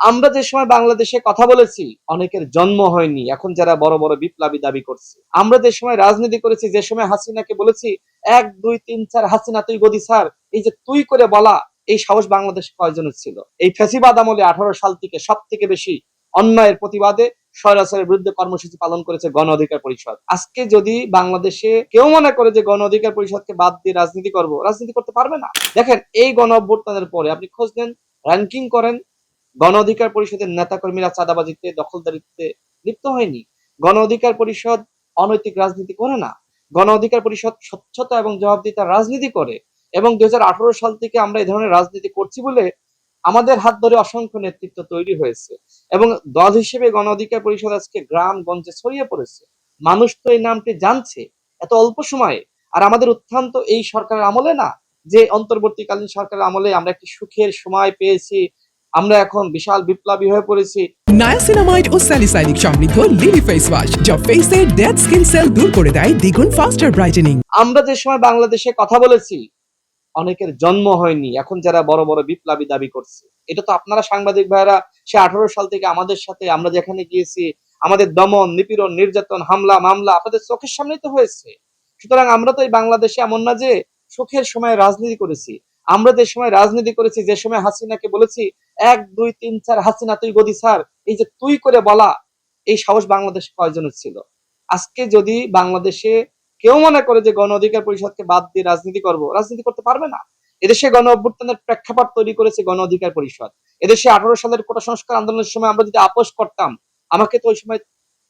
আমরা যে সময় বাংলাদেশে কথা বলেছি, অনেকের জন্ম হয়নি। এখন যারা বড় বড় বিপ্লবী দাবি করছে। আমরা যে সময় রাজনীতি করেছি, যে সময় হাসিনাকে বলেছি, এক, দুই, তিন, চার, হাসিনা, তুই গদি স্যার এই যে তুই করে বলা, এই সাহস বাংলাদেশে কয়জনের ছিল? এই ফেসিবাদ আমলে আঠারো সাল থেকে সব থেকে বেশি অন্যায়ের প্রতিবাদে স্বৈরাচারের বিরুদ্ধে কর্মসূচি পালন করেছে গণ অধিকার পরিষদ। আজকে যদি বাংলাদেশে কেউ মনে করে যে গণ অধিকার পরিষদকে বাদ দিয়ে রাজনীতি করব, রাজনীতি করতে পারবে না? দেখেন, এই গণ অভ্যুত্থানের পরে আপনি খোঁজ নেন র্যাঙ্কিং করেন গণ অধিকার পরিষদের নেতাকর্মীরা চাঁদাবাজিতে দখলদারিত্বে লিপ্ত হয়নি। গণ অধিকার পরিষদ অনৈতিক রাজনীতি করে না। গণ অধিকার পরিষদ স্বচ্ছতা এবং জবাবদিহিতার রাজনীতি করে এবং দুই সাল থেকে আমরা এই ধরনের রাজনীতি করছি বলে আমাদের হাত ধরে অসংখ্য নেতৃত্ব তৈরি হয়েছে এবং দল হিসেবে গণ অধিকার পরিষদ আজকে গ্রাম গঞ্জে ছড়িয়ে পড়েছে। মানুষ তো এই নামটি জানছে, এত অল্প সময়ে। আর আমাদের উত্থান তো এই সরকারের আমলে না, যে অন্তর্বর্তীকালীন সরকারের আমলে আমরা একটি সুখের সময় পেয়েছি আমরা এখন বিশাল বিপ্লবী হয়ে পড়েছি। নায়াসিনামাইড ও স্যালিসাইনিক সমৃদ্ধ লিলি ফেস ওয়াশ যা ফেসের ডেড স্কিন সেল দূর করে দেয় দ্বিগুণ ফাস্টার ব্রাইটেনিং আমরা যে সময় বাংলাদেশে কথা বলেছি অনেকের জন্ম হয়নি। এখন যারা বড় বড় বিপ্লবী দাবি করছে এটা তো আপনারা সাংবাদিক ভাইরা সে আঠারো সাল থেকে আমাদের সাথে আমরা যেখানে গিয়েছি আমাদের দমন নিপীড়ন নির্যাতন হামলা মামলা আপনাদের চোখের সামনে তো হয়েছে। সুতরাং আমরা তো এই বাংলাদেশে এমন না যে সুখের সময় রাজনীতি করেছি। আমরা যে সময় রাজনীতি করেছি যে সময় হাসিনাকে বলেছি এক, দুই, তিন, চার, হাসিনা, তুই গদি স্যার এই যে তুই করে বলা, এই সাহস বাংলাদেশে কয়জনের ছিল? আজকে যদি বাংলাদেশে কেউ মনে করে যে গণ অধিকার পরিষদকে বাদ দিয়ে রাজনীতি করব, রাজনীতি করতে পারবে না? এদেশে গণ অভ্যুত্থানের প্রেক্ষাপট তৈরি করেছে গণ অধিকার পরিষদ। এদেশে আঠারো সালের কোটা সংস্কার আন্দোলনের সময় আমরা যদি আপোষ করতাম, আমাকে তো ওই সময়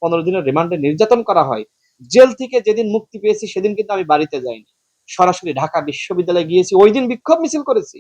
পনেরো দিনের রিমান্ডে নির্যাতন করা হয়। জেল থেকে যেদিন মুক্তি পেয়েছি, সেদিন কিন্তু আমি বাড়িতে যাইনি। সরাসরি ঢাকা বিশ্ববিদ্যালয়ে গিয়েছি, ওই দিন বিক্ষোভ মিছিল করেছি।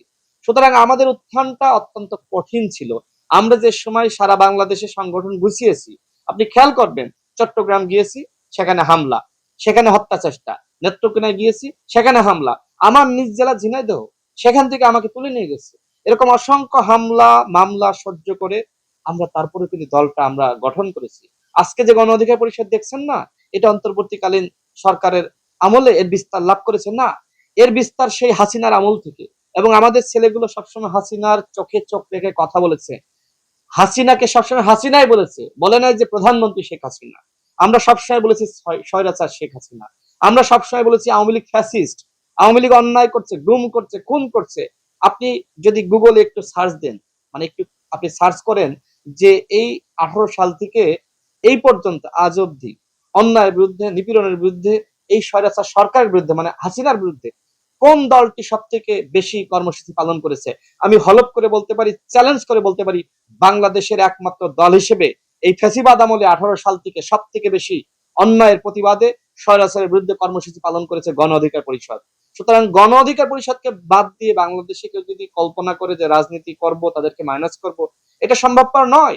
সুতরাং আমাদের উত্থানটা অত্যন্ত কঠিন ছিল। আমরা যে সময় সারা বাংলাদেশে সংগঠন গুছিয়েছি, আপনি খেয়াল করবেন, চট্টগ্রাম গিয়েছি, সেখানে হামলা, সেখানে হত্যা চেষ্টা, নেত্রকোনায় গিয়েছি, সেখানে হামলা, আমার নিজ জেলা ঝিনাইদহ, সেখান থেকে আমাকে তুলে নিয়ে গেছে। এরকম অসংখ্য হামলা, মামলা সহ্য করে আমরা তারপরে কিন্তু দলটা আমরা গঠন করেছি। আজকে যে গণ অধিকার পরিষদ দেখছেন না, এটা অন্তর্বর্তীকালীন সরকারের আমলে এর বিস্তার লাভ করেছে না, এর বিস্তার সেই হাসিনার আমল থেকে। এবং আমাদের ছেলেগুলো সবসময় হাসিনার চোখে চোখ রেখে কথা বলেছে। হাসিনাকে সবসময় হাসিনাই বলেছে। বলে নাই যে প্রধানমন্ত্রী শেখ হাসিনা। আমরা সবসময় বলেছি স্বৈরাচার শেখ হাসিনা। আমরা সবসময় বলেছি আওয়ামী লীগ ফ্যাসিস্ট। আওয়ামী লীগ অন্যায় করছে, গুম করছে, খুন করছে। আপনি যদি গুগলে একটু সার্চ দেন মানে একটু আপনি সার্চ করেন যে এই আঠারো সাল থেকে এই পর্যন্ত, আজ অবধি অন্যায়ের বিরুদ্ধে, নিপীড়নের বিরুদ্ধে, এই স্বৈরাচার সরকারের বিরুদ্ধে মানে হাসিনার বিরুদ্ধে কোন দলটি সব থেকে বেশি কর্মসূচি পালন করেছে? আমি হলপ করে বলতে পারি চ্যালেঞ্জ করে বলতে পারি, বাংলাদেশের একমাত্র দল হিসেবে এই ফেসিবাদ আমলে আঠারো সাল থেকে সব থেকে বেশি অন্যায়ের প্রতিবাদে স্বৈরাচারের বিরুদ্ধে কর্মসূচি পালন করেছে গণ অধিকার পরিষদ। সুতরাং গণ অধিকার পরিষদকে বাদ দিয়ে বাংলাদেশে কেউ যদি কল্পনা করে যে রাজনীতি করব, তাদেরকে মাইনাস করব, এটা সম্ভবপর নয়।